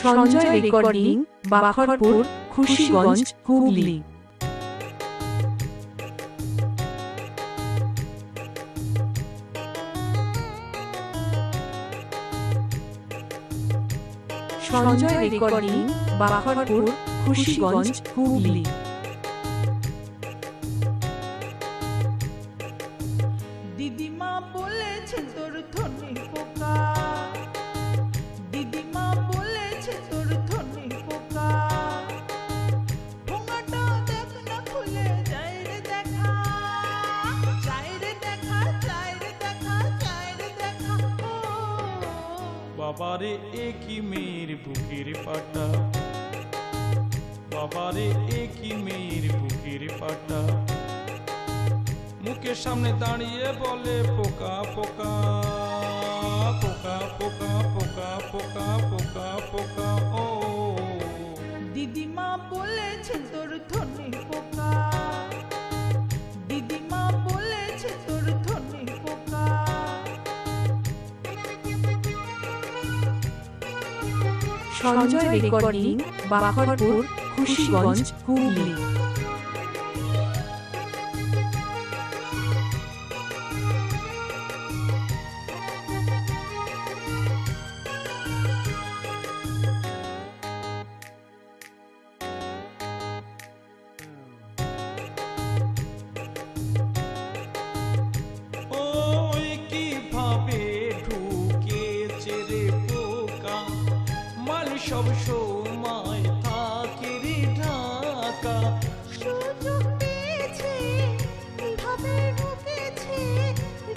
Sanjay recording Bakharpur Khushiganj Hooghly. Sanjay recording Bakharpur Khushiganj Hooghly. বাবারে, এ কি মেয়ের বুকের পাটা? বাবারে, এ কি মেয়ের বুকের পাটা? মুখের সামনে দাঁড়িয়ে বলে, পোকা পোকা পোকা পোকা পোকা পোকা পোকা পোকা, ও। দিদিমা বলেছে তোর সঞ্জয় রেকর্ডিং বাহরপুর খুশিগঞ্জ হুগলি। সব সময় থাকে রে ঢাকা। সুযোগ পেয়েছে কীভাবে ঢুকেছে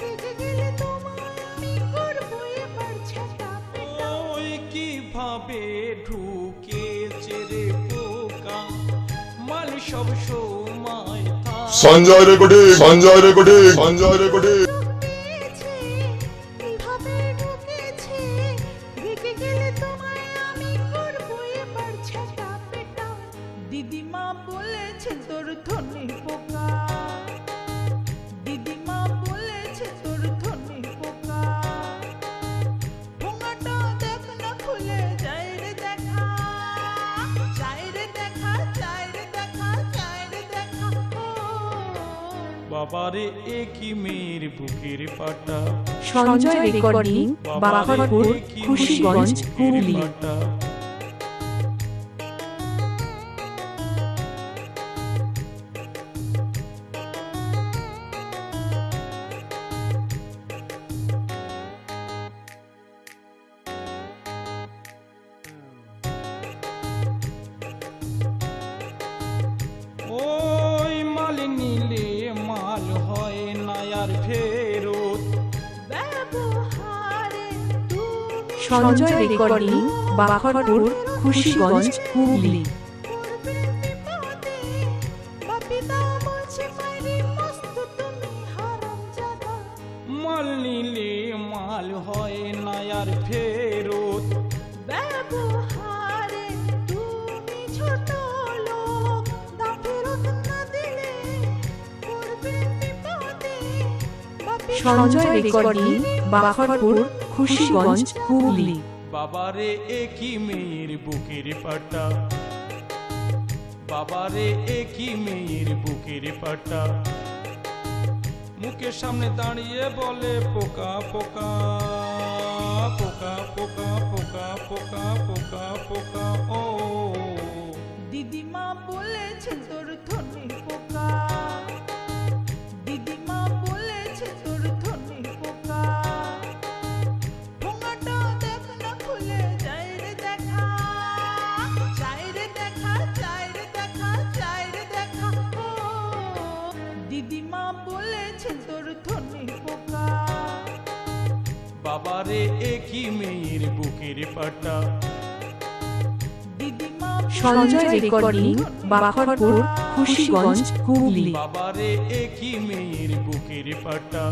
রেগে গেলে তোমায় আমি করব এবার ছেটা ওই কীভাবে ঢুকেছে রে পোকা? মাল সব সময় Sanjay recording Sanjay recording Sanjay recording দিদিমা বলেছে তোর ধনে পোকা। দিদিমা বলেছে তোর ধনে পোকা। ঠোঙাটা দেখ না খুলে যায় রে দেখা। যায় রে দেখা যায় রে দেখা যায় রে দেখা। বাবারে এ কি মেয়ের বুকের পাটা? সঞ্জয় রেকর্ডিং কি খুশিগঞ্জ হুগলি। সঞ্জয় রেকর্ডিং বাখরপুর খুশিগঞ্জ হুগলি। মাল নিলে মাল হয় নায়ার আর ফের। সঞ্জয় রেকর্ডিং খুশিগঞ্জ, হুগলি। বাবারে এ কি মেয়ের বুকের পাটা বাবারে এ কি মেয়ের বুকের পাটা মুখের সামনে দাঁড়িয়ে বলে, পোকা পোকা পোকা পোকা পোকা পোকা পোকা পোকা বাবারে একই মেয়ের বুকের পাটা? সঞ্জয় রেকর্ডিং বাখরপুর খুশিগঞ্জ হুগলি। বাবারে একই মেয়ের বুকের পাটা?